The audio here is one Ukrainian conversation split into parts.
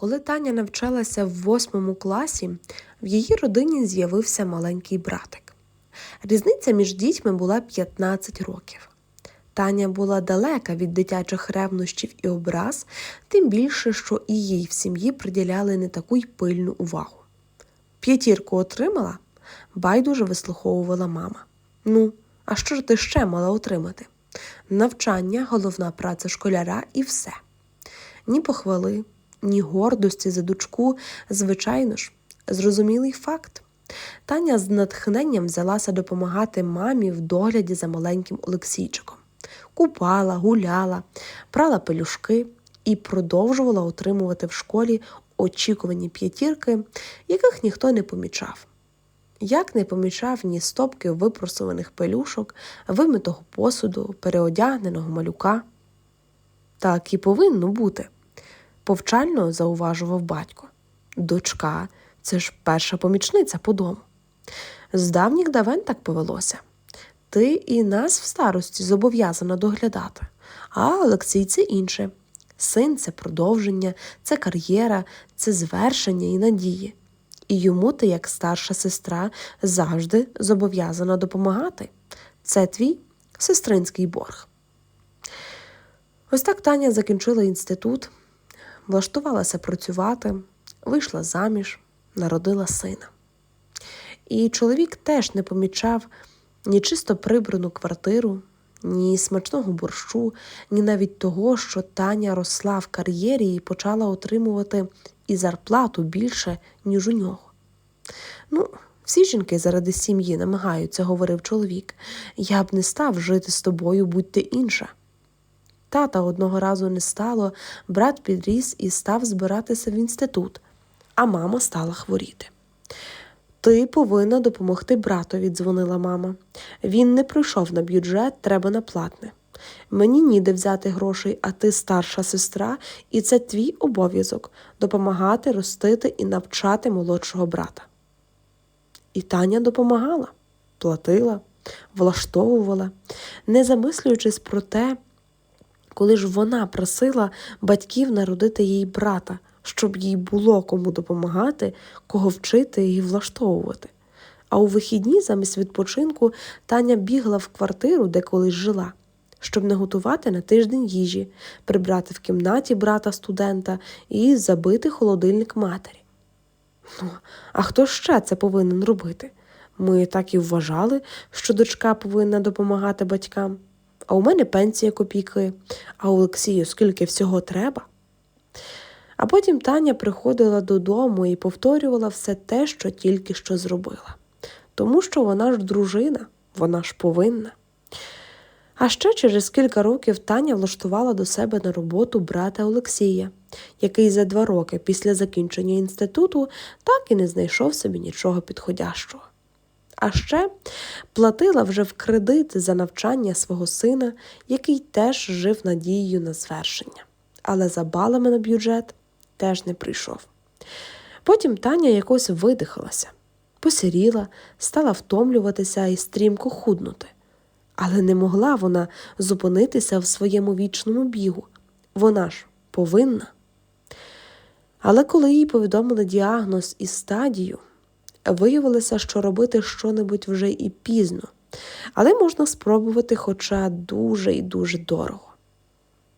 Коли Таня навчалася в восьмому класі, в її родині з'явився маленький братик. Різниця між дітьми була 15 років. Таня була далека від дитячих ревнощів і образ, тим більше, що і їй в сім'ї приділяли не таку й пильну увагу. П'ятірку отримала, байдуже вислуховувала мама. Ну, а що ж ти ще мала отримати? Навчання, головна праця школяра і все. Ні похвали, ні гордості за дочку, звичайно ж, зрозумілий факт. Таня з натхненням взялася допомагати мамі в догляді за маленьким Олексійчиком. Купала, гуляла, прала пелюшки і продовжувала отримувати в школі очікувані п'ятірки, яких ніхто не помічав. Як не помічав ні стопки випросуваних пелюшок, вимитого посуду, переодягненого малюка. Так і повинно бути, повчально зауважував батько. Дочка це ж перша помічниця по дому. З давніх давен так повелося. Ти і нас в старості зобов'язана доглядати, а Олексій це інше. Син це продовження, це кар'єра, це звершення і надії. І йому ти, як старша сестра, завжди зобов'язана допомагати. Це твій сестринський борг. Ось так Таня закінчила інститут, влаштувалася працювати, вийшла заміж, народила сина. І чоловік теж не помічав ні чисто прибрану квартиру, ні смачного борщу, ні навіть того, що Таня росла в кар'єрі і почала отримувати і зарплату більше, ніж у нього. Ну, всі жінки заради сім'ї намагаються, говорив чоловік. Я б не став жити з тобою, будь ти інша. Тата одного разу не стало, брат підріс і став збиратися в інститут, а мама стала хворіти. Ти повинна допомогти братові, дзвонила мама. Він не прийшов на бюджет, треба на платне. Мені ніде взяти грошей, а ти старша сестра, і це твій обов'язок допомагати, ростити і навчати молодшого брата. І Таня допомагала, платила, влаштовувала, не замислюючись про те, коли ж вона просила батьків народити їй брата, щоб їй було кому допомагати, кого вчити і влаштовувати. А у вихідні замість відпочинку Таня бігла в квартиру, де колись жила, щоб не готувати на тиждень їжі, прибрати в кімнаті брата студента і забити холодильник матері. Ну, а хто ще це повинен робити? Ми так і вважали, що дочка повинна допомагати батькам. А у мене пенсія копійки, а Олексію скільки всього треба. А потім Таня приходила додому і повторювала все те, що тільки що зробила. Тому що вона ж дружина, вона ж повинна. А ще через кілька років Таня влаштувала до себе на роботу брата Олексія, який за два роки після закінчення інституту так і не знайшов собі нічого підходящого. А ще платила вже в кредит за навчання свого сина, який теж жив надією на звершення, але за балами на бюджет теж не прийшов. Потім Таня якось видихалася, посіріла, стала втомлюватися і стрімко худнути. Але не могла вона зупинитися в своєму вічному бігу. Вона ж повинна. Але коли їй повідомили діагноз і стадію, виявилося, що робити щонебудь вже і пізно, але можна спробувати, хоча дуже і дуже дорого.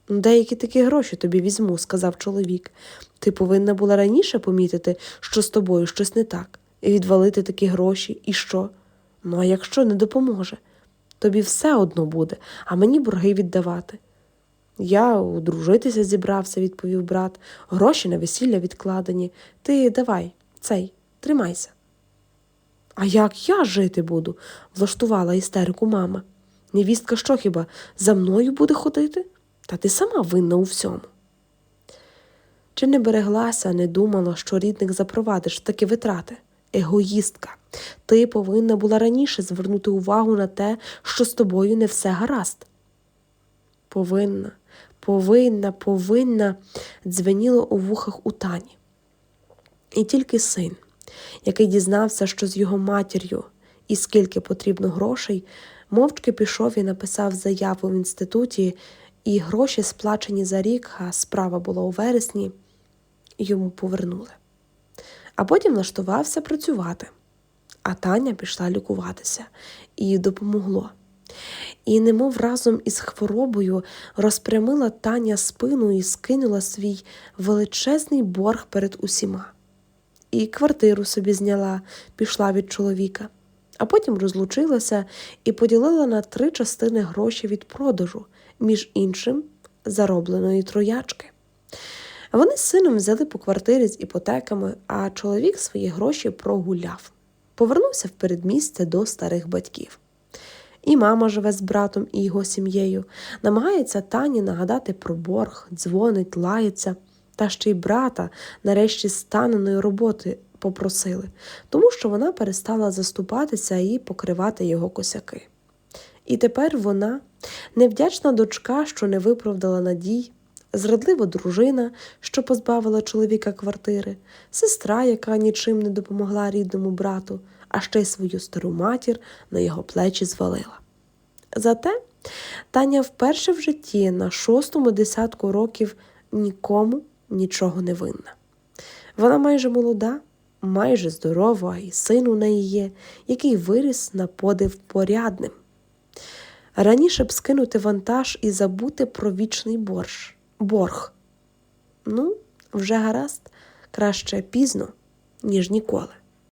Деякі такі гроші тобі візьму, сказав чоловік. Ти повинна була раніше помітити, що з тобою щось не так, і відвалити такі гроші, і що? Ну, а якщо не допоможе, тобі все одно буде, а мені борги віддавати. Я одружитися зібрався, відповів брат, гроші на весілля відкладені. Ти давай, цей, тримайся. А як я жити буду? влаштувала істерику мама. Невістка що хіба за мною буде ходити? Та ти сама винна у всьому. Чи не береглася, не думала, що рідник запровадиш такі витрати? Егоїстка, ти повинна була раніше звернути увагу на те, що з тобою не все гаразд. Повинна, повинна, повинна, дзвеніло у вухах у тані. І тільки син, який дізнався, що з його матір'ю і скільки потрібно грошей, мовчки пішов і написав заяву в інституті, і гроші, сплачені за рік, а справа була у вересні, йому повернули. А потім влаштувався працювати. А Таня пішла лікуватися і допомогло. І, немов разом із хворобою, розпрямила Таня спину і скинула свій величезний борг перед усіма. І квартиру собі зняла, пішла від чоловіка, а потім розлучилася і поділила на три частини гроші від продажу, між іншим заробленої троячки. Вони з сином взяли по квартирі з іпотеками, а чоловік свої гроші прогуляв. Повернувся в передмістя до старих батьків. І мама живе з братом і його сім'єю, намагається Тані нагадати про борг, дзвонить, лається, та ще й брата нарешті станеної роботи попросили, тому що вона перестала заступатися і покривати його косяки. І тепер вона, невдячна дочка, що не виправдала надій, зрадлива дружина, що позбавила чоловіка квартири, сестра, яка нічим не допомогла рідному брату, а ще й свою стару матір на його плечі звалила. Зате Таня вперше в житті на шостому десятку років нікому нічого не винна. Вона майже молода, майже здорова, і син у неї є, який виріс на подив порядним. Раніше б скинути вантаж і забути про вічний борщ, борг. Ну, вже гаразд, краще пізно, ніж ніколи.